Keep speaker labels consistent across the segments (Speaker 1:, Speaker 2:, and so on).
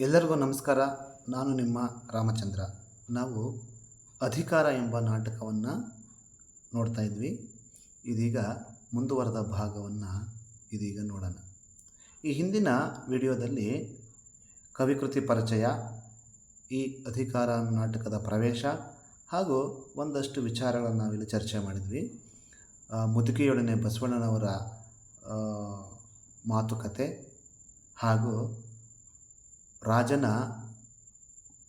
Speaker 1: ಎಲ್ಲರಿಗೂ ನಮಸ್ಕಾರ. ನಾನು ನಿಮ್ಮ ರಾಮಚಂದ್ರ. ನಾವು ಅಧಿಕಾರ ಎಂಬ ನಾಟಕವನ್ನು ನೋಡ್ತಾ ಇದ್ವಿ. ಇದೀಗ ಮುಂದುವರೆದ ಭಾಗವನ್ನು ಇದೀಗ ನೋಡೋಣ. ಈ ಹಿಂದಿನ ವಿಡಿಯೋದಲ್ಲಿ ಕವಿಕೃತಿ ಪರಿಚಯ, ಈ ಅಧಿಕಾರ ನಾಟಕದ ಪ್ರವೇಶ ಹಾಗೂ ಒಂದಷ್ಟು ವಿಚಾರಗಳನ್ನು ನಾವಿಲ್ಲಿ ಚರ್ಚೆ ಮಾಡಿದ್ವಿ. ಮುದುಕಿಯೊಡನೆ ಬಸವಣ್ಣನವರ ಮಾತುಕತೆ ಹಾಗೂ ರಾಜನ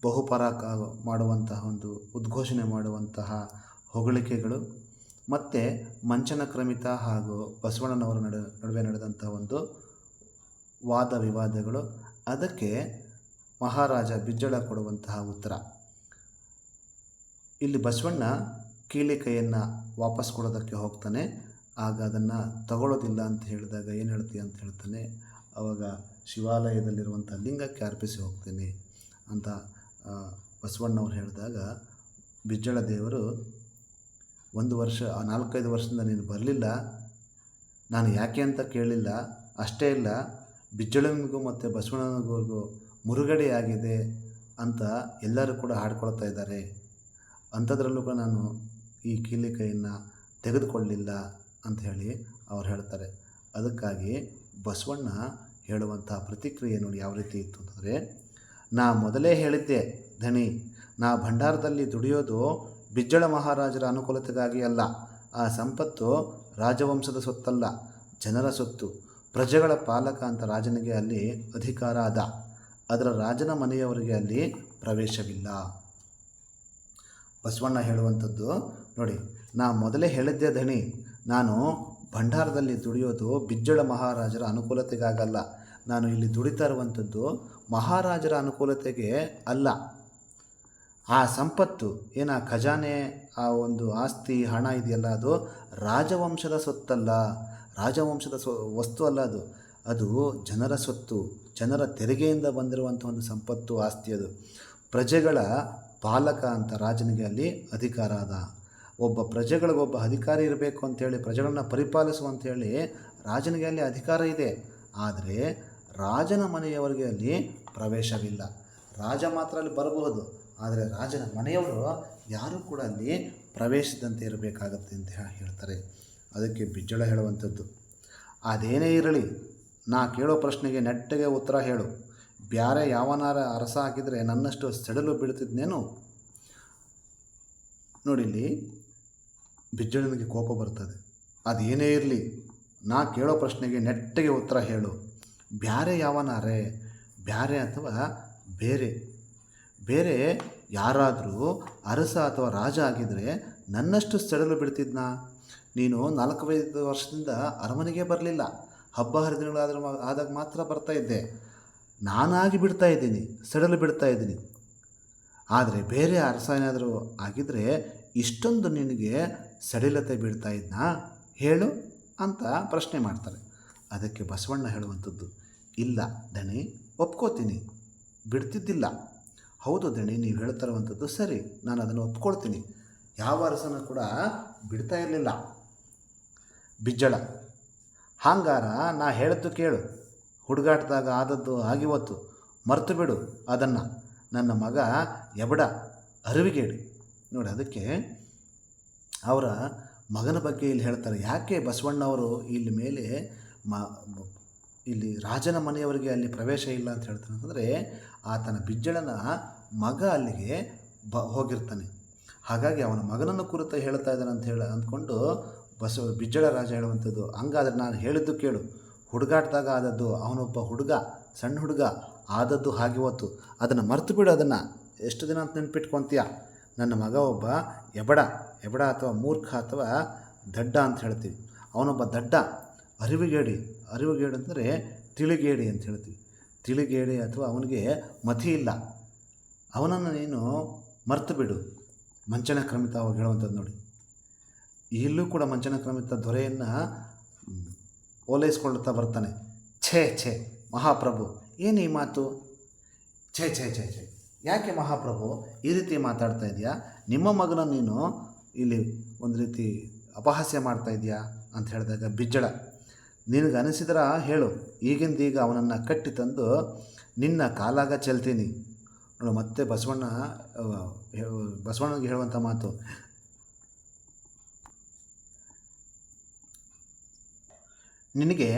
Speaker 1: ಬಹುಪರಾಕ ಮಾಡುವಂತಹ ಒಂದು ಉದ್ಘೋಷಣೆ ಮಾಡುವಂತಹ ಹೊಗಳಿಕೆಗಳು ಮತ್ತು ಮಂಚನ ಕ್ರಮಿತ ಹಾಗೂ ಬಸವಣ್ಣನವರ ನಡು, ನಡುವೆ ನಡೆದಂಥ ಒಂದು ವಾದ ವಿವಾದಗಳು. ಅದಕ್ಕೆ ಮಹಾರಾಜ ಬಿಜ್ಜಳ ಕೊಡುವಂತಹ ಉತ್ತರ. ಇಲ್ಲಿ ಬಸವಣ್ಣ ಕೀಲಿ ಕೈಯನ್ನು ವಾಪಸ್ ಕೊಡೋದಕ್ಕೆ ಹೋಗ್ತಾನೆ. ಆಗ ಅದನ್ನು ತಗೊಳ್ಳೋದಿಲ್ಲ ಅಂತ ಹೇಳಿದಾಗ ಏನು ಹೇಳ್ತೀಯ ಅಂತ ಹೇಳ್ತಾನೆ. ಆವಾಗ ಶಿವಾಲಯದಲ್ಲಿರುವಂಥ ಲಿಂಗಕ್ಕೆ ಅರ್ಪಿಸಿ ಹೋಗ್ತೀನಿ ಅಂತ ಬಸವಣ್ಣವ್ರು ಹೇಳಿದಾಗ ಬಿಜ್ಜಳ ದೇವರು, ಒಂದು ವರ್ಷ ನಾಲ್ಕೈದು ವರ್ಷದಿಂದ ನೀನು ಬರಲಿಲ್ಲ, ನಾನು ಯಾಕೆ ಅಂತ ಕೇಳಿಲ್ಲ, ಅಷ್ಟೇ ಇಲ್ಲ, ಬಿಜ್ಜಳನಿಗೂ ಮತ್ತು ಬಸವಣ್ಣನಿಗೂ ಮುರುಗಡೆ ಆಗಿದೆ ಅಂತ ಎಲ್ಲರೂ ಕೂಡ ಹಾಡ್ಕೊಳ್ತಾ ಇದ್ದಾರೆ. ಅಂಥದ್ರಲ್ಲೂ ಕೂಡ ನಾನು ಈ ಕೀಲಿ ಕೈಯನ್ನು ತೆಗೆದುಕೊಳ್ಳಿಲ್ಲ ಅಂತ ಹೇಳಿ ಅವ್ರು ಹೇಳ್ತಾರೆ. ಅದಕ್ಕಾಗಿ ಬಸವಣ್ಣ ಹೇಳುವಂಥ ಪ್ರತಿಕ್ರಿಯೆ ನೋಡಿ ಯಾವ ರೀತಿ ಇತ್ತು ಅಂತಂದರೆ, ನಾ ಮೊದಲೇ ಹೇಳಿದ್ದೆ, ಧನಿ, ನಾ ಭಂಡಾರದಲ್ಲಿ ದುಡಿಯೋದು ಬಿಜ್ಜಳ ಮಹಾರಾಜರ ಅನುಕೂಲತೆಗಾಗಿ ಅಲ್ಲ. ಆ ಸಂಪತ್ತು ರಾಜವಂಶದ ಸೊತ್ತಲ್ಲ ಜನರ ಸೊತ್ತು ಪ್ರಜೆಗಳ ಪಾಲಕ ಅಂತ ರಾಜನಿಗೆ ಅಲ್ಲಿ ಅಧಿಕಾರ ಅದ. ಅದರ ರಾಜನ ಮನೆಯವರಿಗೆ ಅಲ್ಲಿ ಪ್ರವೇಶವಿಲ್ಲ. ಬಸವಣ್ಣ ಹೇಳುವಂಥದ್ದು ನೋಡಿ, ನಾ ಮೊದಲೇ ಹೇಳಿದ್ದೆ ಧಣಿ ನಾನು ಭಂಡಾರದಲ್ಲಿ ದುಡಿಯೋದು ಬಿಜ್ಜಳ ಮಹಾರಾಜರ ಅನುಕೂಲತೆಗಾಗಲ್ಲ. ನಾನು ಇಲ್ಲಿ ದುಡಿತಾ ಇರುವಂಥದ್ದು ಮಹಾರಾಜರ ಅನುಕೂಲತೆಗೆ ಅಲ್ಲ. ಆ ಸಂಪತ್ತು, ಏನ ಖಜಾನೆ, ಆ ಒಂದು ಆಸ್ತಿ, ಹಣ ಇದೆಯಲ್ಲ ಅದು ರಾಜವಂಶದ ಸೊತ್ತಲ್ಲ ರಾಜವಂಶದ ಸೊ ವಸ್ತು ಅಲ್ಲ ಅದು. ಅದು ಜನರ ಸೊತ್ತು ಜನರ ತೆರಿಗೆಯಿಂದ ಬಂದಿರುವಂಥ ಒಂದು ಸಂಪತ್ತು, ಆಸ್ತಿ ಅದು. ಪ್ರಜೆಗಳ ಪಾಲಕ ಅಂತ ರಾಜನಿಗೆ ಅಲ್ಲಿ ಅಧಿಕಾರ ಅದ. ಒಬ್ಬ ಪ್ರಜೆಗಳಿಗೊಬ್ಬ ಅಧಿಕಾರಿ ಇರಬೇಕು ಅಂಥೇಳಿ ಪ್ರಜೆಗಳನ್ನ ಪರಿಪಾಲಿಸುವಂಥೇಳಿ ರಾಜನಿಗೆ ಅಲ್ಲಿ ಅಧಿಕಾರ ಇದೆ. ಆದರೆ ರಾಜನ ಮನೆಯವರಿಗೆ ಅಲ್ಲಿ ಪ್ರವೇಶವಿಲ್ಲ. ರಾಜ ಮಾತ್ರ ಅಲ್ಲಿ ಬರಬಹುದು. ಆದರೆ ರಾಜನ ಮನೆಯವರು ಯಾರೂ ಕೂಡ ಅಲ್ಲಿ ಪ್ರವೇಶಿದಂತೆ ಇರಬೇಕಾಗತ್ತೆ ಅಂತ ಹೇಳ್ತಾರೆ. ಅದಕ್ಕೆ ಬಿಜ್ಜಳ ಹೇಳುವಂಥದ್ದು. ಅದೇನೇ ಇರಲಿ, ನಾ ಕೇಳೋ ಪ್ರಶ್ನೆಗೆ ನೆಟ್ಟಗೆ ಉತ್ತರ ಹೇಳು. ಬ್ಯಾರೆ ಯಾವನಾರ ಅರಸ ಹಾಕಿದರೆ ನನ್ನಷ್ಟು ಸೆಡಲು ಬೀಳ್ತಿದ್ನೇನು? ನೋಡಿಲ್ಲಿ ಬಿಜ್ಜಳನಿಗೆ ಕೋಪ ಬರ್ತದೆ. ಅದೇನೇ ಇರಲಿ, ನಾ ಕೇಳೋ ಪ್ರಶ್ನೆಗೆ ನೆಟ್ಟಗೆ ಉತ್ತರ ಹೇಳು. ಬ್ಯಾರೆ ಯಾವನಾರೆ, ಬ್ಯಾರೆ ಅಥವಾ ಬೇರೆ. ಬೇರೆ ಯಾರಾದರೂ ಅರಸ ಅಥವಾ ರಾಜ ಆಗಿದ್ದರೆ ನನ್ನಷ್ಟು ಸೆಡಲು ಬಿಡ್ತಿದ್ನ? ನೀನು ನಾಲ್ಕೈದು ವರ್ಷದಿಂದ ಅರಮನೆಗೆ ಬರಲಿಲ್ಲ. ಹಬ್ಬ ಹರಿದಿನಗಳಾದ್ರೆ ಆದಾಗ ಮಾತ್ರ ಬರ್ತಾ ಇದ್ದೆ. ನಾನಾಗಿ ಬಿಡ್ತಾ ಇದ್ದೀನಿ, ಸೆಡಲು ಬಿಡ್ತಾ ಇದ್ದೀನಿ. ಆದರೆ ಬೇರೆ ಅರಸ ಏನಾದರೂ ಆಗಿದ್ದರೆ ಇಷ್ಟೊಂದು ನಿನಗೆ ಸಡಿಲತೆ ಬೀಳ್ತಾ ಇದ್ನಾ? ಹೇಳು ಅಂತ ಪ್ರಶ್ನೆ ಮಾಡ್ತಾರೆ. ಅದಕ್ಕೆ ಬಸವಣ್ಣ ಹೇಳುವಂಥದ್ದು, ಇಲ್ಲ ದಣಿ, ಒಪ್ಕೋತೀನಿ. ಬಿಡ್ತಿದ್ದಿಲ್ಲ. ಹೌದು ದಣಿ, ನೀವು ಹೇಳ್ತಾ ಇರುವಂಥದ್ದು ಸರಿ, ನಾನು ಅದನ್ನು ಒಪ್ಕೊಳ್ತೀನಿ. ಯಾವ ಅರಸನ ಕೂಡ ಬಿಡ್ತಾ ಇರಲಿಲ್ಲ. ಬಿಜ್ಜಳ, ಹಾಂಗಾರ ನಾ ಹೇಳಿದ್ದು ಕೇಳು. ಹುಡುಗಾಟದಾಗ ಆದದ್ದು ಆಗಿವತ್ತು ಮರ್ತು ಬಿಡು ಅದನ್ನು. ನನ್ನ ಮಗ ಎಬಡ ಅರಿವಿಗೇಡಿ. ನೋಡಿ, ಅದಕ್ಕೆ ಅವರ ಮಗನ ಬಗ್ಗೆ ಇಲ್ಲಿ ಹೇಳ್ತಾರೆ. ಯಾಕೆ ಬಸವಣ್ಣವರು ಇಲ್ಲಿ ಮೇಲೆ ಮ, ಇಲ್ಲಿ ರಾಜನ ಮನೆಯವರಿಗೆ ಅಲ್ಲಿ ಪ್ರವೇಶ ಇಲ್ಲ ಅಂತ ಹೇಳ್ತಾರೆ ಅಂತಂದರೆ, ಆತನ ಬಿಜ್ಜಳನ ಮಗ ಅಲ್ಲಿಗೆ ಬ, ಹೋಗಿರ್ತಾನೆ. ಹಾಗಾಗಿ ಅವನ ಮಗನನ್ನು ಕುರಿತು ಹೇಳ್ತಾ ಇದ್ದಾನೆ ಅಂತ ಹೇಳಿ, ಅಂದ್ಕೊಂಡು ಬಸವ, ಬಿಜ್ಜಳ ರಾಜ ಹೇಳುವಂಥದ್ದು, ಹಂಗಾದ್ರೆ ನಾನು ಹೇಳಿದ್ದು ಕೇಳು. ಹುಡುಗಾಟದಾಗ ಆದದ್ದು ಅವನೊಬ್ಬ ಹುಡುಗ, ಸಣ್ಣ ಹುಡುಗ, ಆದದ್ದು ಹಾಗೆ ಹೊತ್ತು ಅದನ್ನು ಮರ್ತು ಬಿಡು, ಅದನ್ನು. ಎಷ್ಟು ದಿನ ಅಂತ ನೆನ್ಪಿಟ್ಕೊತೀಯ? ನನ್ನ ಮಗ ಒಬ್ಬ ಎಬಡ ಎಬಡ ಅಥವಾ ಮೂರ್ಖ ಅಥವಾ ದಡ್ಡ ಅಂತ ಹೇಳ್ತೀವಿ. ಅವನೊಬ್ಬ ದಡ್ಡ, ಅರಿವಿಗೇಡಿ, ಅರಿವುಗೇಡಿ ಅಂದರೆ ತಿಳಿಗೇಡಿ ಅಂತ ಹೇಳ್ತೀವಿ. ತಿಳಿಗೇಡಿ ಅಥವಾ ಅವನಿಗೆ ಮತಿ ಇಲ್ಲ. ಅವನನ್ನು ನೀನು ಮರ್ತು ಬಿಡು. ಮಂಚನ ಕ್ರಮಿತ ಅವಾಗ ಹೇಳುವಂಥದ್ದು ನೋಡಿ. ಇಲ್ಲೂ ಕೂಡ ಮಂಚನ ಕ್ರಮಿತ ದೊರೆಯನ್ನು ಓಲೈಸ್ಕೊಳ್ಳುತ್ತಾ ಬರ್ತಾನೆ. ಛೇ ಛೇ, ಮಹಾಪ್ರಭು, ಏನು ಈ ಮಾತು? ಛೇ ಛೇ ಛೇ ಛೇ. ಯಾಕೆ ಮಹಾಪ್ರಭು ಈ ರೀತಿ ಮಾತಾಡ್ತಾ ಇದೆಯಾ? ನಿಮ್ಮ ಮಗನ ನೀನು ಇಲ್ಲಿ ಒಂದು ರೀತಿ ಅಪಹಾಸ್ಯ ಮಾಡ್ತಾ ಇದೆಯಾ ಅಂತ ಹೇಳಿದಾಗ ಬಿಜ್ಜಳ, ನಿನಗೆ ಅನಿಸಿದ್ರ ಹೇಳು. ಈಗಿಂದೀಗ ಅವನನ್ನು ಕಟ್ಟಿ ತಂದು ನಿನ್ನ ಕಾಲಾಗ ಚೆಲ್ತೀನಿ. ನೋಡು, ಮತ್ತೆ ಬಸವಣ್ಣ ಬಸವಣ್ಣನಿಗೆ ಹೇಳುವಂಥ ಮಾತು ನಿನಗೆ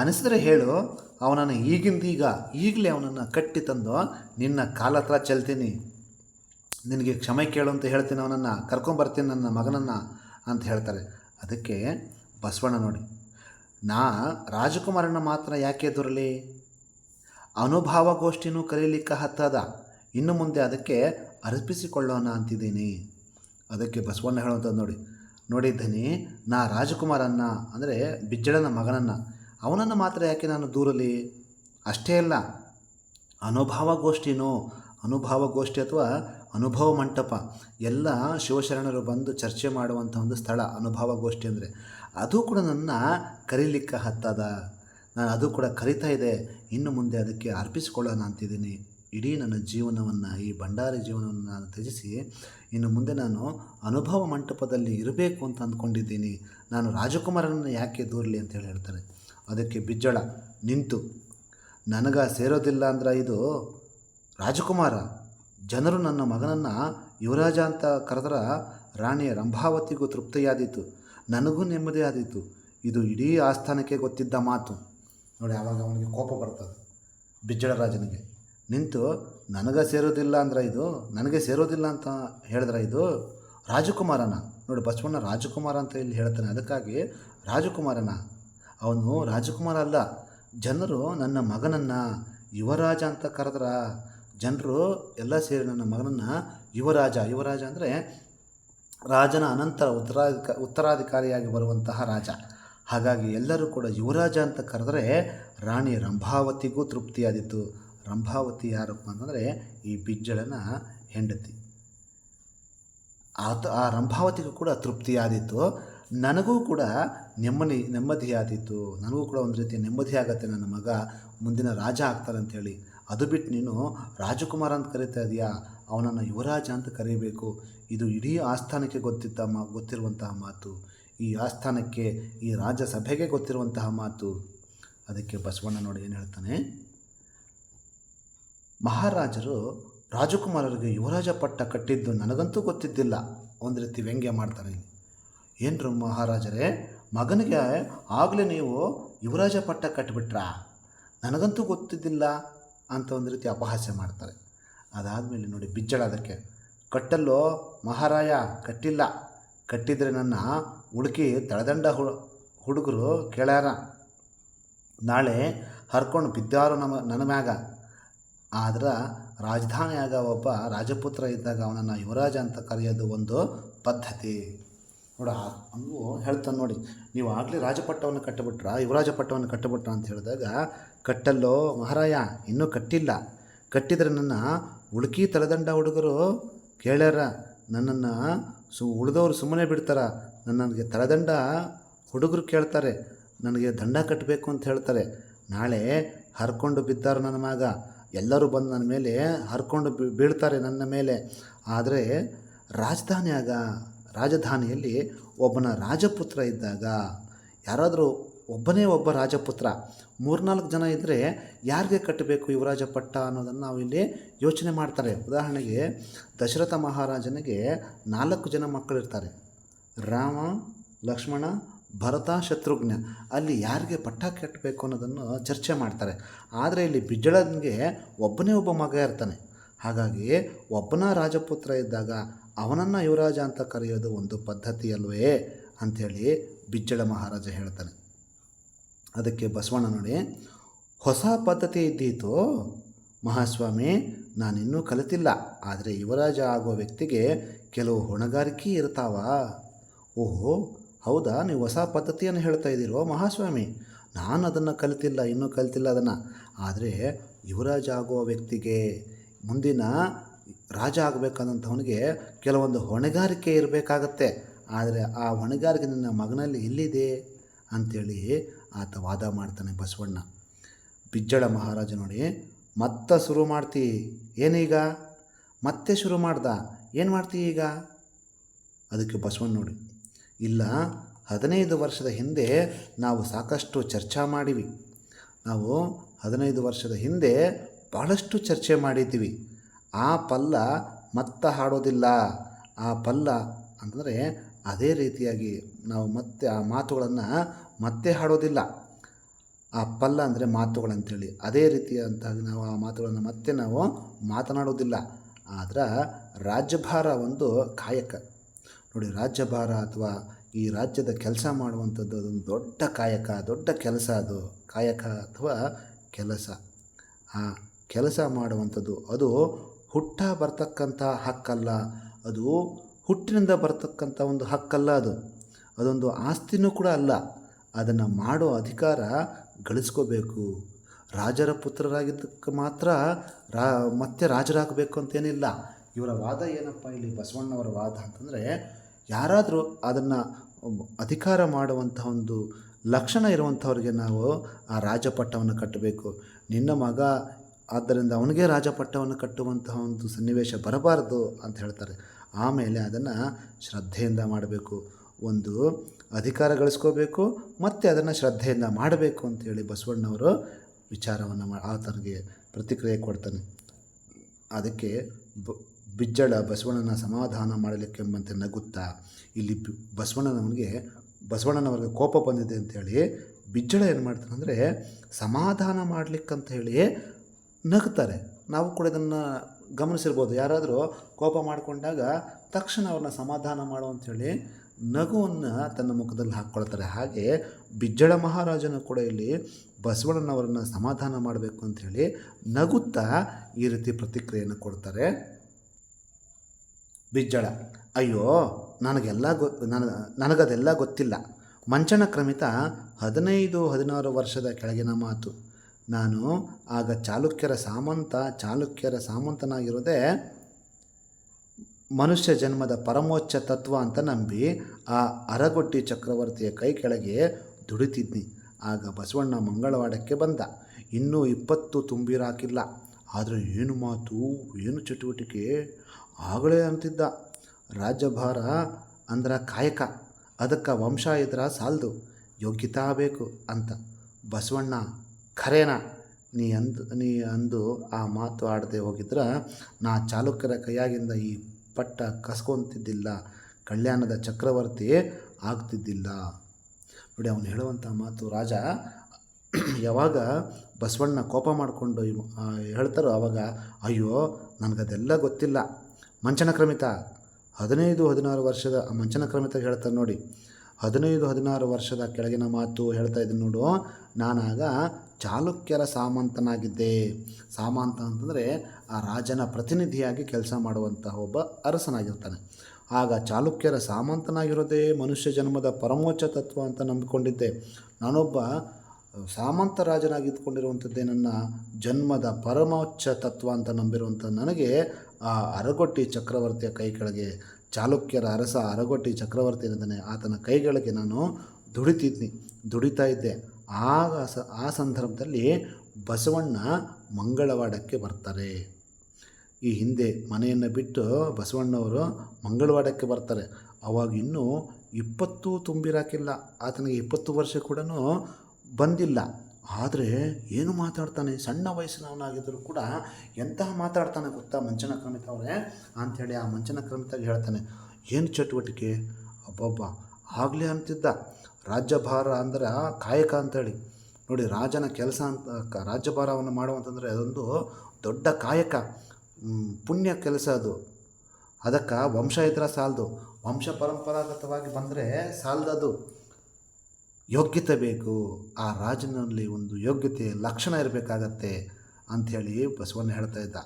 Speaker 1: ಅನಿಸಿದ್ರೆ ಹೇಳು, ಅವನನ್ನು ಈಗಿಂದೀಗ ಈಗಲೇ ಅವನನ್ನು ಕಟ್ಟಿ ತಂದು ನಿನ್ನ ಕಾಲ ಹತ್ರ ಚೆಲ್ತೀನಿ. ನಿನಗೆ ಕ್ಷಮೆ ಕೇಳು ಅಂತ ಹೇಳ್ತೀನಿ ಅವನನ್ನು ಕರ್ಕೊಂಬರ್ತೀನಿ ನನ್ನ ಮಗನನ್ನು ಅಂತ ಹೇಳ್ತಾರೆ. ಅದಕ್ಕೆ ಬಸವಣ್ಣ ನೋಡಿ, ನಾ ರಾಜಕುಮಾರನ ಮಾತ್ರ ಯಾಕೆ ಎದುರಲಿ? ಅನುಭಾವಗೋಷ್ಠಿನೂ ಕರೀಲಿಕ್ಕೆ ಹತ್ತದ. ಇನ್ನು ಮುಂದೆ ಅದಕ್ಕೆ ಅರ್ಪಿಸಿಕೊಳ್ಳೋಣ ಅಂತಿದ್ದೀನಿ. ಅದಕ್ಕೆ ಬಸವಣ್ಣ ಹೇಳುವಂಥದ್ದು ನೋಡಿ ನೋಡಿದ್ದೀನಿ, ನಾ ರಾಜಕುಮಾರನ್ನ, ಅಂದರೆ ಬಿಜ್ಜಳನ ಮಗನನ್ನು, ಅವನನ್ನು ಮಾತ್ರ ಯಾಕೆ ನಾನು ದೂರಲಿ ಅಷ್ಟೇ ಅಲ್ಲ, ಅನುಭವಗೋಷ್ಠಿನೋ, ಅನುಭವಗೋಷ್ಠಿ ಅಥವಾ ಅನುಭವ ಮಂಟಪ, ಎಲ್ಲ ಶಿವಶರಣರು ಬಂದು ಚರ್ಚೆ ಮಾಡುವಂಥ ಒಂದು ಸ್ಥಳ, ಅನುಭವಗೋಷ್ಠಿ ಅಂದರೆ. ಅದು ಕೂಡ ನನ್ನ ಕರೀಲಿಕ್ಕೆ ಹತ್ತದ. ನಾನು ಅದು ಕೂಡ ಕರಿತಾ ಇದೆ. ಇನ್ನು ಮುಂದೆ ಅದಕ್ಕೆ ಅರ್ಪಿಸಿಕೊಳ್ಳೋಣ ಅಂತಿದ್ದೀನಿ. ಇಡೀ ನನ್ನ ಜೀವನವನ್ನು, ಈ ಭಂಡಾರಿ ಜೀವನವನ್ನು ನಾನು ತ್ಯಜಿಸಿ, ಇನ್ನು ಮುಂದೆ ನಾನು ಅನುಭವ ಮಂಟಪದಲ್ಲಿ ಇರಬೇಕು ಅಂತ ಅಂದ್ಕೊಂಡಿದ್ದೀನಿ. ನಾನು ರಾಜಕುಮಾರನನ್ನು ಯಾಕೆ ದೂರಲಿ ಅಂತ ಹೇಳಿ ಹೇಳ್ತಾರೆ. ಅದಕ್ಕೆ ಬಿಜ್ಜಳ, ನಿಂತು. ನನಗ ಸೇರೋದಿಲ್ಲ ಅಂದ್ರೆ ಇದು ರಾಜಕುಮಾರ. ಜನರು ನನ್ನ ಮಗನನ್ನು ಯುವರಾಜ ಅಂತ ಕರೆದ್ರ ರಾಣಿ ರಂಭಾವತಿಗೂ ತೃಪ್ತಿಯಾದೀತು. ನನಗೂ ನೆಮ್ಮದಿ ಆದೀತು. ಇದು ಇಡೀ ಆಸ್ಥಾನಕ್ಕೆ ಗೊತ್ತಿದ್ದ ಮಾತು. ನೋಡಿ, ಆವಾಗ ಅವನಿಗೆ ಕೋಪ ಬರ್ತದೆ ಬಿಜ್ಜಳ ರಾಜನಿಗೆ. ನಿಂತು ನನಗೆ ಸೇರೋದಿಲ್ಲ ಅಂದ್ರೆ ಇದು, ನನಗೆ ಸೇರೋದಿಲ್ಲ ಅಂತ ಹೇಳಿದ್ರೆ ಇದು ರಾಜಕುಮಾರನ. ನೋಡಿ, ಬಸವಣ್ಣ ರಾಜಕುಮಾರ ಅಂತ ಇಲ್ಲಿ ಹೇಳ್ತಾನೆ. ಅದಕ್ಕಾಗಿ ರಾಜಕುಮಾರನ. ಅವನು ರಾಜಕುಮಾರ ಅಲ್ಲ. ಜನರು ನನ್ನ ಮಗನನ್ನು ಯುವರಾಜ ಅಂತ ಕರೆದ್ರ. ಜನರು ಎಲ್ಲ ಸೇರಿ ನನ್ನ ಮಗನನ್ನು ಯುವರಾಜ. ಯುವರಾಜ ಅಂದರೆ ರಾಜನ ಅನಂತರ ಉತ್ತರಾಧಿಕ, ಉತ್ತರಾಧಿಕಾರಿಯಾಗಿ ಬರುವಂತಹ ರಾಜ. ಹಾಗಾಗಿ ಎಲ್ಲರೂ ಕೂಡ ಯುವರಾಜ ಅಂತ ಕರೆದರೆ ರಾಣಿ ರಂಭಾವತಿಗೂ ತೃಪ್ತಿಯಾದಿತ್ತು ರಂಭಾವತಿ ಯಾರಪ್ಪ ಅಂತಂದರೆ ಈ ಬಿಜ್ಜಳನ ಹೆಂಡತಿ. ಆತ ಆ ರಂಭಾವತಿಗೂ ಕೂಡ ತೃಪ್ತಿಯಾದಿತ್ತು ನನಗೂ ಕೂಡ ನೆಮ್ಮದಿ, ನೆಮ್ಮದಿಯಾದೀತು. ನನಗೂ ಕೂಡ ಒಂದು ರೀತಿ ನೆಮ್ಮದಿ ಆಗತ್ತೆ ನನ್ನ ಮಗ. ಮುಂದಿನ ರಾಜ ಆಗ್ತಾರೆ ಅಂಥೇಳಿ ಅದು ಬಿಟ್ಟು ನೀನು ರಾಜಕುಮಾರ ಅಂತ ಕರೀತಾ ಇದೆಯಾ? ಅವನನ್ನು ಯುವರಾಜ ಅಂತ ಕರೀಬೇಕು. ಇದು ಇಡೀ ಆಸ್ಥಾನಕ್ಕೆ ಗೊತ್ತಿದ್ದ ಮಾ, ಗೊತ್ತಿರುವಂತಹ ಮಾತು. ಈ ಆಸ್ಥಾನಕ್ಕೆ, ಈ ರಾಜಸಭೆಗೆ ಗೊತ್ತಿರುವಂತಹ ಮಾತು. ಅದಕ್ಕೆ ಬಸವಣ್ಣ ನೋಡಿ ಏನು ಹೇಳ್ತಾನೆ? ಮಹಾರಾಜರು ರಾಜಕುಮಾರರಿಗೆ ಯುವರಾಜ ಪಟ್ಟ ಕಟ್ಟಿದ್ದು ನನಗಂತೂ ಗೊತ್ತಿದ್ದಿಲ್ಲ. ಒಂದು ರೀತಿ ವ್ಯಂಗ್ಯ ಮಾಡ್ತಾರೆ ಏನ್ರು ಮಹಾರಾಜರೇ, ಮಗನಿಗೆ ಆಗಲೇ ನೀವು ಯುವರಾಜ ಪಟ್ಟ ಕಟ್ಟಿಬಿಟ್ರಾ ನನಗಂತೂ ಗೊತ್ತಿದ್ದಿಲ್ಲ ಅಂತ ಒಂದು ರೀತಿ ಅಪಹಾಸ್ಯ ಮಾಡ್ತಾರೆ. ಅದಾದಮೇಲೆ ನೋಡಿ ಬಿಜ್ಜಳ ಅದಕ್ಕೆ, ಕಟ್ಟಲ್ಲೋ ಮಹಾರಾಯ, ಕಟ್ಟಿಲ್ಲ. ಕಟ್ಟಿದರೆ ನನ್ನ ಹುಡುಕಿ ತಳದಂಡ ಹುಡುಗರು ಕೇಳ್ಯಾರ. ನಾಳೆ ಹರ್ಕೊಂಡು ಬಿದ್ದಾರು ನಮ್ಮ, ನನ್ನ ಮ್ಯಾಗ. ಆದ್ರೆ ರಾಜಧಾನಿಯಾಗ ಒಬ್ಬ ರಾಜಪುತ್ರ ಇದ್ದಾಗ ಅವನನ್ನು ಯುವರಾಜ ಅಂತ ಕರೆಯೋದು ಒಂದು ಪದ್ಧತಿ. ನೋಡ, ಹಂಗೂ ಹೇಳ್ತಾನೆ ನೋಡಿ, ನೀವು ಆಗಲೇ ರಾಜಪಟ್ಟವನ್ನು ಕಟ್ಟಿಬಿಟ್ರ, ಯುವರಾಜ ಪಟ್ಟವನ್ನು ಕಟ್ಟಿಬಿಟ್ರ ಅಂತ ಹೇಳಿದಾಗ, ಕಟ್ಟಲ್ಲೋ ಮಹಾರಾಯ, ಇನ್ನೂ ಕಟ್ಟಿಲ್ಲ. ಕಟ್ಟಿದ್ರೆ ನನ್ನ ಉಳುಕಿ ತಲೆದಂಡ ಹುಡುಗರು ಕೇಳ್ಯಾರ, ನನ್ನನ್ನು ಸು, ಉಳಿದವರು ಸುಮ್ಮನೆ ಬಿಡ್ತಾರ ನನಗೆ ತಲೆದಂಡ ಹುಡುಗರು ಕೇಳ್ತಾರೆ, ನನಗೆ ದಂಡ ಕಟ್ಟಬೇಕು ಅಂತ ಹೇಳ್ತಾರೆ. ನಾಳೆ ಹರ್ಕೊಂಡು ಬಿದ್ದಾರ ನನ್ನ ಮಗ. ಎಲ್ಲರೂ ಬಂದು ನನ್ನ ಮೇಲೆ ಹರ್ಕೊಂಡು ಬೀಳ್ತಾರೆ ನನ್ನ ಮೇಲೆ. ಆದರೆ ರಾಜಧಾನಿಯಾಗ, ರಾಜಧಾನಿಯಲ್ಲಿ ಒಬ್ಬನ ರಾಜಪುತ್ರ ಇದ್ದಾಗ, ಯಾರಾದರೂ ಒಬ್ಬನೇ ಒಬ್ಬ ರಾಜಪುತ್ರ, ಮೂರ್ನಾಲ್ಕು ಜನ ಇದ್ದರೆ ಯಾರಿಗೆ ಕಟ್ಟಬೇಕು ಯುವರಾಜ ಪಟ್ಟ ಅನ್ನೋದನ್ನು ನಾವು ಇಲ್ಲಿ ಯೋಚನೆ ಮಾಡ್ತಾರೆ. ಉದಾಹರಣೆಗೆ, ದಶರಥ ಮಹಾರಾಜನಿಗೆ ನಾಲ್ಕು ಜನ ಮಕ್ಕಳಿರ್ತಾರೆ. ರಾಮ, ಲಕ್ಷ್ಮಣ ಭರತ ಶತ್ರುಘ್ನ ಅಲ್ಲಿ ಯಾರಿಗೆ ಪಟ್ಟ ಕಟ್ಟಬೇಕು ಅನ್ನೋದನ್ನು ಚರ್ಚೆ ಮಾಡ್ತಾರೆ. ಆದರೆ ಇಲ್ಲಿ ಬಿಜ್ಜಳನಿಗೆ ಒಬ್ಬನೇ ಒಬ್ಬ ಮಗ ಇರ್ತಾನೆ. ಹಾಗಾಗಿ ಒಬ್ಬನ ರಾಜಪುತ್ರ ಇದ್ದಾಗ ಅವನನ್ನು ಯುವರಾಜ ಅಂತ ಕರೆಯೋದು ಒಂದು ಪದ್ಧತಿ ಅಲ್ವೇ ಅಂಥೇಳಿ ಬಿಜ್ಜಳ ಮಹಾರಾಜ ಹೇಳ್ತಾನೆ. ಅದಕ್ಕೆ ಬಸವಣ್ಣ ನೋಡಿ, ಹೊಸ ಪದ್ಧತಿ ಇದ್ದೀತು ಮಹಾಸ್ವಾಮಿ, ನಾನಿನ್ನೂ ಕಲಿತಿಲ್ಲ. ಆದರೆ ಯುವರಾಜ ಆಗೋ ವ್ಯಕ್ತಿಗೆ ಕೆಲವು ಹೊಣೆಗಾರಿಕೆ ಇರ್ತಾವ. ಓಹೋ ಹೌದಾ, ನೀವು ಹೊಸ ಪದ್ಧತಿಯನ್ನು ಹೇಳ್ತಾ ಇದ್ದೀರೋ ಮಹಾಸ್ವಾಮಿ? ನಾನು ಅದನ್ನು ಕಲಿತಿಲ್ಲ, ಇನ್ನೂ ಕಲಿತಿಲ್ಲ ಅದನ್ನು. ಆದರೆ ಯುವರಾಜ ಆಗುವ ವ್ಯಕ್ತಿಗೆ ಮುಂದಿನ ರಾಜ ಆಗಬೇಕಾದಂಥವನಿಗೆ ಕೆಲವೊಂದು ಹೊಣೆಗಾರಿಕೆ ಇರಬೇಕಾಗತ್ತೆ. ಆದರೆ ಆ ಹೊಣೆಗಾರಿಕೆ ನನ್ನ ಮಗನಲ್ಲಿ ಎಲ್ಲಿದೆ? ಅಂಥೇಳಿ ಆತ ವಾದ ಮಾಡ್ತಾನೆ ಬಸವಣ್ಣ. ಬಿಜ್ಜಳ ಮಹಾರಾಜ ನೋಡಿ, ಮತ್ತೆ ಶುರು ಮಾಡ್ತಿ, ಏನೀಗ? ಮತ್ತೆ ಶುರು ಮಾಡ್ದ, ಏನು ಮಾಡ್ತೀಯ ಈಗ? ಅದಕ್ಕೆ ಬಸವಣ್ಣ ನೋಡಿ ಇಲ್ಲ, ಹದಿನೈದು ವರ್ಷದ ಹಿಂದೆ ನಾವು ಸಾಕಷ್ಟು ಚರ್ಚಾ ಮಾಡಿವಿ. ನಾವು ಹದಿನೈದು ವರ್ಷದ ಹಿಂದೆ ಭಾಳಷ್ಟು ಚರ್ಚೆ ಮಾಡಿದ್ದೀವಿ ಆ ಪಲ್ಲ ಮತ್ತೆ ಹಾಡೋದಿಲ್ಲ. ಆ ಪಲ್ಲ ಅಂತಂದರೆ ಅದೇ ರೀತಿಯಾಗಿ ನಾವು ಮತ್ತೆ ಆ ಮಾತುಗಳನ್ನು ಮತ್ತೆ ಹಾಡೋದಿಲ್ಲ. ಆ ಪಲ್ಲ ಅಂದರೆ ಮಾತುಗಳಂತೇಳಿ ಅದೇ ರೀತಿಯಂತಹ ನಾವು ಆ ಮಾತುಗಳನ್ನು ಮತ್ತೆ ನಾವು ಮಾತನಾಡೋದಿಲ್ಲ. ಆದ್ರೆ ರಾಜ್ಯಭಾರ ಒಂದು ಕಾಯಕ. ನೋಡಿ, ರಾಜ್ಯಭಾರ ಅಥವಾ ಈ ರಾಜ್ಯದ ಕೆಲಸ ಮಾಡುವಂಥದ್ದು ಅದೊಂದು ದೊಡ್ಡ ಕಾಯಕ, ದೊಡ್ಡ ಕೆಲಸ ಅದು. ಕಾಯಕ ಅಥವಾ ಕೆಲಸ. ಆ ಕೆಲಸ ಮಾಡುವಂಥದ್ದು ಅದು ಹುಟ್ಟ ಬರ್ತಕ್ಕಂಥ ಹಕ್ಕಲ್ಲ. ಅದು ಹುಟ್ಟಿನಿಂದ ಬರ್ತಕ್ಕಂಥ ಒಂದು ಹಕ್ಕಲ್ಲ ಅದು. ಅದೊಂದು ಆಸ್ತಿನೂ ಕೂಡ ಅಲ್ಲ. ಅದನ್ನು ಮಾಡೋ ಅಧಿಕಾರ ಗಳಿಸ್ಕೋಬೇಕು. ರಾಜರ ಪುತ್ರರಾಗಿದ್ದಕ್ಕೆ ಮಾತ್ರ ರಾ, ಮತ್ತೆ ರಾಜರಾಗಬೇಕು ಅಂತೇನಿಲ್ಲ. ಇವರ ವಾದ ಏನಪ್ಪ ಇಲ್ಲಿ ಬಸವಣ್ಣವರ ವಾದ ಅಂತಂದರೆ ಯಾರಾದರೂ ಅದನ್ನು ಅಧಿಕಾರ ಮಾಡುವಂಥ ಒಂದು ಲಕ್ಷಣ ಇರುವಂಥವ್ರಿಗೆ ನಾವು ಆ ರಾಜಪಟ್ಟವನ್ನು ಕಟ್ಟಬೇಕು. ನಿನ್ನ ಮಗ ಆದ್ದರಿಂದ ಅವನಿಗೆ ರಾಜಪಟ್ಟವನ್ನು ಕಟ್ಟುವಂತಹ ಒಂದು ಸನ್ನಿವೇಶ ಬರಬಾರದು ಅಂತ ಹೇಳ್ತಾರೆ. ಆಮೇಲೆ ಅದನ್ನು ಶ್ರದ್ಧೆಯಿಂದ ಮಾಡಬೇಕು. ಒಂದು ಅಧಿಕಾರ ಗಳಿಸ್ಕೋಬೇಕು ಮತ್ತು ಅದನ್ನು ಶ್ರದ್ಧೆಯಿಂದ ಮಾಡಬೇಕು ಅಂತೇಳಿ ಬಸವಣ್ಣವರು ವಿಚಾರವನ್ನು ಮಾ ಆತನಿಗೆ ಪ್ರತಿಕ್ರಿಯೆ ಕೊಡ್ತಾನೆ. ಅದಕ್ಕೆ ಬಿಜ್ಜಳ ಬಸವಣ್ಣನ ಸಮಾಧಾನ ಮಾಡಲಿಕ್ಕೆಂಬಂತೆ ನಗುತ್ತಾ, ಇಲ್ಲಿ ಬಸವಣ್ಣನವನಿಗೆ, ಬಸವಣ್ಣನವರಿಗೆ ಕೋಪ ಬಂದಿದೆ ಅಂತೇಳಿ ಬಿಜ್ಜಳ ಏನು ಮಾಡ್ತಾನೆ ಅಂದರೆ, ಸಮಾಧಾನ ಮಾಡಲಿಕ್ಕಂತ ಹೇಳಿ ನಗ್ತಾರೆ ನಾವು ಕೂಡ ಇದನ್ನು ಗಮನಿಸಿರ್ಬೋದು. ಯಾರಾದರೂ ಕೋಪ ಮಾಡಿಕೊಂಡಾಗ ತಕ್ಷಣ ಅವ್ರನ್ನ ಸಮಾಧಾನ ಮಾಡು ಅಂಥೇಳಿ ನಗುವನ್ನು ತನ್ನ ಮುಖದಲ್ಲಿ ಹಾಕ್ಕೊಳ್ತಾರೆ. ಹಾಗೆ ಬಿಜ್ಜಳ ಮಹಾರಾಜನು ಕೂಡ ಇಲ್ಲಿ ಬಸವಣ್ಣನವರನ್ನು ಸಮಾಧಾನ ಮಾಡಬೇಕು ಅಂಥೇಳಿ ನಗುತ್ತಾ ಈ ರೀತಿ ಪ್ರತಿಕ್ರಿಯೆಯನ್ನು ಕೊಡ್ತಾರೆ. ಬಿಜ್ಜಳ. ಅಯ್ಯೋ, ನನಗೆಲ್ಲ ಗೊ, ನನ, ನನಗದೆಲ್ಲ ಗೊತ್ತಿಲ್ಲ. ಮಂಚನ ಕ್ರಮಿತ ಹದಿನೈದು, ಹದಿನಾರು ವರ್ಷದ ಕೆಳಗಿನ ಮಾತು. ನಾನು ಆಗ ಚಾಲುಕ್ಯರ ಸಾಮಂತ, ಚಾಲುಕ್ಯರ ಸಾಮಂತನಾಗಿರೋದೇ ಮನುಷ್ಯ ಜನ್ಮದ ಪರಮೋಚ್ಚ ತತ್ವ ಅಂತ ನಂಬಿ ಆ ಅರಗೊಟ್ಟಿ ಚಕ್ರವರ್ತಿಯ ಕೈ ಕೆಳಗೆ ದುಡಿತಿದ್ನಿ. ಆಗ ಬಸವಣ್ಣ ಮಂಗಳವಾಡಕ್ಕೆ ಬಂದ. ಇನ್ನೂ ಇಪ್ಪತ್ತು ತುಂಬಿರಾಕಿಲ್ಲ. ಆದರೆ ಏನು ಮಾತು, ಏನು ಚಟುವಟಿಕೆ? ಆಗಲೇ ಅಂತಿದ್ದ. ರಾಜ್ಯಭಾರ ಅಂದ್ರೆ ಕಾಯಕ. ಅದಕ್ಕೆ ವಂಶ ಇದ್ರ ಸಾಲದು. ಯೋಗ್ಯತಾ ಬೇಕು ಅಂತ. ಬಸವಣ್ಣ, ಖರೇನ, ನೀ ಅಂದು ನೀ ಅಂದು ಆ ಮಾತು ಆಡದೆ ಹೋಗಿದ್ರೆ, ನಾ ಚಾಲುಕ್ಯರ ಕೈಯಾಗಿಂದ ಈ ಪಟ್ಟ ಕಸ್ಕೊಂತಿದ್ದಿಲ್ಲ. ಕಲ್ಯಾಣದ ಚಕ್ರವರ್ತಿ ಆಗ್ತಿದ್ದಿಲ್ಲ. ನೋಡಿ, ಅವನು ಹೇಳುವಂಥ ಮಾತು ರಾಜ, ಯಾವಾಗ ಬಸವಣ್ಣ ಕೋಪ ಮಾಡಿಕೊಂಡು ಹೇಳ್ತಾರೋ ಆವಾಗ ಅಯ್ಯೋ, ನನಗದೆಲ್ಲ ಗೊತ್ತಿಲ್ಲ. ಮಂಚನ ಕ್ರಮಿತ ಹದಿನೈದು, ಹದಿನಾರು ವರ್ಷದ ಮಂಚನಕ್ರಮಿತ ಮಂಚನ ಕ್ರಮಿತ ಹೇಳ್ತಾರೆ ನೋಡಿ. ಹದಿನೈದು, ಹದಿನಾರು ವರ್ಷದ ಕೆಳಗಿನ ಮಾತು ಹೇಳ್ತಾ ಇದ್ದೀನಿ ನೋಡು. ನಾನಾಗ ಚಾಲುಕ್ಯರ ಸಾಮಂತನಾಗಿದ್ದೆ. ಸಾಮಂತ ಅಂತಂದರೆ ಆ ರಾಜನ ಪ್ರತಿನಿಧಿಯಾಗಿ ಕೆಲಸ ಮಾಡುವಂತಹ ಒಬ್ಬ ಅರಸನಾಗಿರ್ತಾನೆ. ಆಗ ಚಾಲುಕ್ಯರ ಸಾಮಂತನಾಗಿರೋದೇ ಮನುಷ್ಯ ಜನ್ಮದ ಪರಮೋಚ್ಚ ತತ್ವ ಅಂತ ನಂಬಿಕೊಂಡಿದ್ದೆ. ನಾನೊಬ್ಬ ಸಾಮಂತ ರಾಜನಾಗಿದ್ದುಕೊಂಡಿರುವಂಥದ್ದೇ ನನ್ನ ಜನ್ಮದ ಪರಮೋಚ್ಚ ತತ್ವ ಅಂತ ನಂಬಿರುವಂಥ ನನಗೆ ಆ ಅರಗೊಟ್ಟಿ ಚಕ್ರವರ್ತಿಯ ಕೈ ಕೆಳಗೆ ಚಾಲುಕ್ಯರ ಅರಸ ಅರಗೊಟ್ಟಿ ಚಕ್ರವರ್ತಿ ಏನಿದ್ದಾನೆ ಆತನ ಕೈಗಳಿಗೆ ನಾನು ದುಡಿತಿದ್ನಿ, ದುಡಿತಾ ಇದ್ದೆ. ಆಗ ಸ, ಆ ಸಂದರ್ಭದಲ್ಲಿ ಬಸವಣ್ಣ ಮಂಗಳವಾಡಕ್ಕೆ ಬರ್ತಾರೆ. ಈ ಹಿಂದೆ ಮನೆಯನ್ನು ಬಿಟ್ಟು ಬಸವಣ್ಣವರು ಮಂಗಳವಾಡಕ್ಕೆ ಬರ್ತಾರೆ. ಅವಾಗ ಇನ್ನೂ ಇಪ್ಪತ್ತು ತುಂಬಿರಾಕಿಲ್ಲ. ಆತನಿಗೆ ಇಪ್ಪತ್ತು ವರ್ಷ ಕೂಡ ಬಂದಿಲ್ಲ. ಆದರೆ ಏನು ಮಾತಾಡ್ತಾನೆ? ಸಣ್ಣ ವಯಸ್ಸಿನವನಾಗಿದ್ದರೂ ಕೂಡ ಎಂತಹ ಮಾತಾಡ್ತಾನೆ ಗೊತ್ತಾ ಮಂಚನ ಕ್ರಮಿತ ಅವರೇ? ಅಂಥೇಳಿ ಆ ಮಂಚನ ಕ್ರಮಿತಾಗಿ ಹೇಳ್ತಾನೆ. ಏನು ಚಟುವಟಿಕೆ? ಅಬ್ಬಬ್ಬ, ಆಗಲೇ ಅಂತಿದ್ದ. ರಾಜ್ಯಭಾರ ಅಂದ್ರೆ ಕಾಯಕ ಅಂತೇಳಿ ನೋಡಿ, ರಾಜನ ಕೆಲಸ ಅಂತ ರಾಜ್ಯಭಾರವನ್ನು ಮಾಡುವಂತಂದರೆ ಅದೊಂದು ದೊಡ್ಡ ಕಾಯಕ. ಪುಣ್ಯ ಕೆಲಸ ಅದು. ಅದಕ್ಕೆ ವಂಶ ಇದ್ರೆ ಸಾಲದು. ವಂಶ ಪರಂಪರಾಗತವಾಗಿ ಬಂದರೆ ಸಾಲದದು. ಯೋಗ್ಯತೆ ಬೇಕು, ಆ ರಾಜನಲ್ಲಿ ಒಂದು ಯೋಗ್ಯತೆ ಲಕ್ಷಣ ಇರಬೇಕಾಗತ್ತೆ ಅಂಥೇಳಿ ಬಸವಣ್ಣ ಹೇಳ್ತಾ ಇದ್ದ.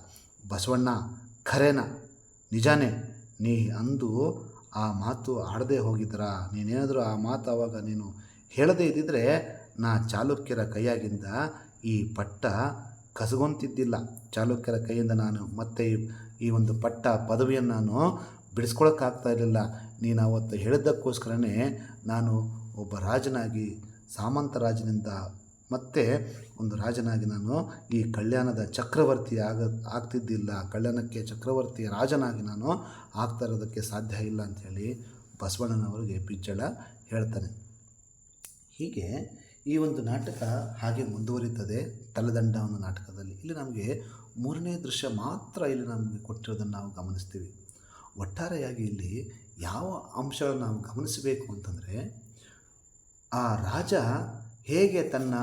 Speaker 1: ಬಸವಣ್ಣ, ಖರೇನ? ನಿಜಾನೇ, ನೀ ಅಂದು ಆ ಮಾತು ಆಡದೆ ಹೋಗಿದ್ರ? ನೀನೇನಾದರೂ ಆ ಮಾತು ಆವಾಗ ನೀನು ಹೇಳದೇ ಇದ್ದಿದ್ರೆ ನಾ ಚಾಲುಕ್ಯರ ಕೈಯಾಗಿಂದ ಈ ಪಟ್ಟ ಕಸಗೊಂತಿದ್ದಿಲ್ಲ ಚಾಲುಕ್ಯರ ಕೈಯಿಂದ ನಾನು ಮತ್ತೆ ಈ- ಒಂದು ಪಟ್ಟ ಪದವಿಯನ್ನು ನಾನು ಬಿಡಿಸ್ಕೊಳಕ್ಕಾಗ್ತಾ ಇರಲಿಲ್ಲ. ನೀನು ಅವತ್ತು ಹೇಳಿದ್ದಕ್ಕೋಸ್ಕರನೇ ನಾನು ಒಬ್ಬ ರಾಜನಾಗಿ, ಸಾಮಂತ ರಾಜನಿಂದ ಮತ್ತೆ ಒಂದು ರಾಜನಾಗಿ ನಾನು ಈ ಕಲ್ಯಾಣದ ಚಕ್ರವರ್ತಿ ಆಗ, ಆಗ್ತಿದ್ದಿಲ್ಲ. ಕಲ್ಯಾಣಕ್ಕೆ ಚಕ್ರವರ್ತಿ ರಾಜನಾಗಿ ನಾನು ಆಗ್ತಾ ಇರೋದಕ್ಕೆ ಸಾಧ್ಯ ಇಲ್ಲ ಅಂಥೇಳಿ ಬಸವಣ್ಣನವರಿಗೆ ಪಿಜ್ಜಳ ಹೇಳ್ತಾನೆ. ಹೀಗೆ ಈ ಒಂದು ನಾಟಕ ಹಾಗೆ ಮುಂದುವರಿತದೆ. ತಲೆದಂಡ ಒಂದು ನಾಟಕದಲ್ಲಿ. ಇಲ್ಲಿ ನಮಗೆ ಮೂರನೇ ದೃಶ್ಯ ಮಾತ್ರ ಇಲ್ಲಿ ನಮಗೆ ಕೊಟ್ಟಿರೋದನ್ನು ನಾವು ಗಮನಿಸ್ತೀವಿ. ಒಟ್ಟಾರೆಯಾಗಿ ಇಲ್ಲಿ ಯಾವ ಅಂಶಗಳನ್ನು ನಾವು ಗಮನಿಸಬೇಕು ಅಂತಂದರೆ ಆ ರಾಜ ಹೇಗೆ ತನ್ನ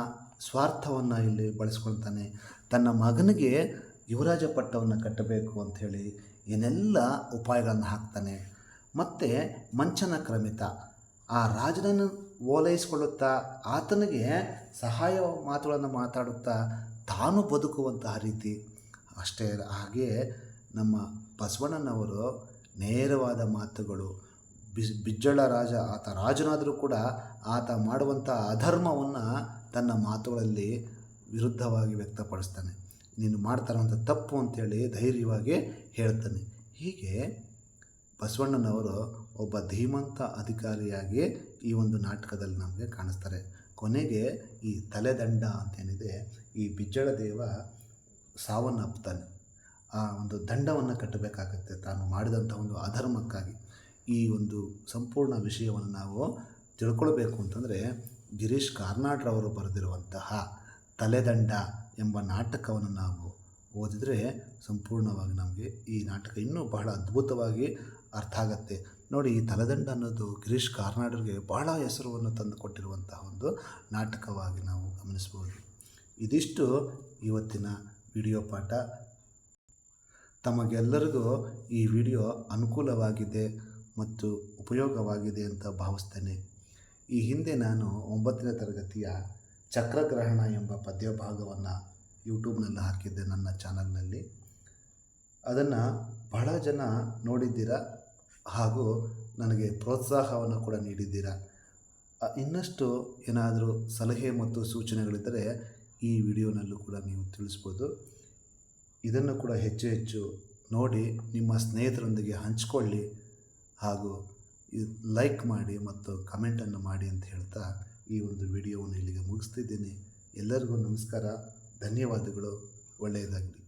Speaker 1: ಸ್ವಾರ್ಥವನ್ನು ಇಲ್ಲಿ ಬಳಸ್ಕೊಳ್ತಾನೆ? ತನ್ನ ಮಗನಿಗೆ ಯುವರಾಜ ಪಟ್ಟವನ್ನು ಕಟ್ಟಬೇಕು ಅಂಥೇಳಿ ಏನೆಲ್ಲ ಉಪಾಯಗಳನ್ನು ಹಾಕ್ತಾನೆ? ಮತ್ತು ಮಂಚನ ಕ್ರಮಿತ. ಆ ರಾಜನನ್ನು ಓಲೈಸಿಕೊಳ್ಳುತ್ತಾ ಆತನಿಗೆ ಸಹಾಯ ಮಾತುಗಳನ್ನು ಮಾತಾಡುತ್ತಾ ತಾನು ಬದುಕುವಂತಹ ರೀತಿ. ಅಷ್ಟೇ ಹಾಗೆಯೇ ನಮ್ಮ ಬಸವಣ್ಣನವರು ನೇರವಾದ ಮಾತುಗಳು. ಬಿಜ್ ಬಿಜ್ಜಳ ರಾಜ, ಆತ ರಾಜನಾದರೂ ಕೂಡ ಆತ ಮಾಡುವಂಥ ಅಧರ್ಮವನ್ನು ತನ್ನ ಮಾತುಗಳಲ್ಲಿ ವಿರುದ್ಧವಾಗಿ ವ್ಯಕ್ತಪಡಿಸ್ತಾನೆ. ನೀನು ಮಾಡ್ತಾರಂಥ ತಪ್ಪು ಅಂತೇಳಿ ಧೈರ್ಯವಾಗಿ ಹೇಳ್ತಾನೆ. ಹೀಗೆ ಬಸವಣ್ಣನವರು ಒಬ್ಬ ಧೀಮಂತ ಅಧಿಕಾರಿಯಾಗಿ ಈ ಒಂದು ನಾಟಕದಲ್ಲಿ ನಮಗೆ ಕಾಣಿಸ್ತಾರೆ. ಕೊನೆಗೆ ಈ ತಲೆದಂಡ ಅಂತೇನಿದೆ ಈ ಬಿಜ್ಜಳ ದೇವ ಸಾವನ್ನಪ್ಪುತ್ತಾನೆ. ಆ ಒಂದು ದಂಡವನ್ನು ಕಟ್ಟಬೇಕಾಗತ್ತೆ ತಾನು ಮಾಡಿದಂಥ ಒಂದು ಅಧರ್ಮಕ್ಕಾಗಿ. ಈ ಒಂದು ಸಂಪೂರ್ಣ ವಿಷಯವನ್ನು ನಾವು ತಿಳ್ಕೊಳ್ಬೇಕು ಅಂತಂದರೆ ಗಿರೀಶ್ ಕಾರ್ನಾಡ್ರವರು ಬರೆದಿರುವಂತಹ ತಲೆದಂಡ ಎಂಬ ನಾಟಕವನ್ನು ನಾವು ಓದಿದರೆ ಸಂಪೂರ್ಣವಾಗಿ ನಮಗೆ ಈ ನಾಟಕ ಇನ್ನೂ ಬಹಳ ಅದ್ಭುತವಾಗಿ ಅರ್ಥ ಆಗತ್ತೆ. ನೋಡಿ, ಈ ತಲೆದಂಡ ಅನ್ನೋದು ಗಿರೀಶ್ ಕಾರ್ನಾಡ್ರಿಗೆ ಬಹಳ ಹೆಸರುವನ್ನು ತಂದು ಕೊಟ್ಟಿರುವಂತಹ ಒಂದು ನಾಟಕವಾಗಿ ನಾವು ಗಮನಿಸ್ಬೋದು. ಇದಿಷ್ಟು ಇವತ್ತಿನ ವಿಡಿಯೋ ಪಾಠ. ತಮಗೆಲ್ಲರಿಗೂ ಈ ವಿಡಿಯೋ ಅನುಕೂಲವಾಗಿದೆ ಮತ್ತು ಉಪಯೋಗವಾಗಿದೆ ಅಂತ ಭಾವಿಸ್ತೇನೆ. ಈ ಹಿಂದೆ ನಾನು ಒಂಬತ್ತನೇ ತರಗತಿಯ ಚಕ್ರಗ್ರಹಣ ಎಂಬ ಪದ್ಯಭಾಗವನ್ನು ಯೂಟ್ಯೂಬ್ನಲ್ಲಿ ಹಾಕಿದ್ದೆ ನನ್ನ ಚಾನಲ್ನಲ್ಲಿ. ಅದನ್ನು ಬಹಳ ಜನ ನೋಡಿದ್ದೀರಾ ಹಾಗೂ ನನಗೆ ಪ್ರೋತ್ಸಾಹವನ್ನು ಕೂಡ ನೀಡಿದ್ದೀರಾ? ಇನ್ನಷ್ಟು ಏನಾದರೂ ಸಲಹೆ ಮತ್ತು ಸೂಚನೆಗಳಿದ್ದರೆ ಈ ವಿಡಿಯೋನಲ್ಲೂ ಕೂಡ ನೀವು ತಿಳಿಸ್ಬೋದು. ಇದನ್ನು ಕೂಡ ಹೆಚ್ಚು ಹೆಚ್ಚು ನೋಡಿ ನಿಮ್ಮ ಸ್ನೇಹಿತರೊಂದಿಗೆ ಹಂಚಿಕೊಳ್ಳಿ ಹಾಗೂ ಲೈಕ್ ಮಾಡಿ ಮತ್ತು ಕಮೆಂಟನ್ನು ಮಾಡಿ ಅಂತ ಹೇಳ್ತಾ ಈ ಒಂದು ವಿಡಿಯೋವನ್ನು ಇಲ್ಲಿಗೆ ಮುಗಿಸ್ತಿದ್ದೀನಿ. ಎಲ್ಲರಿಗೂ ನಮಸ್ಕಾರ. ಧನ್ಯವಾದಗಳು. ಒಳ್ಳೆಯದಾಗಲಿ.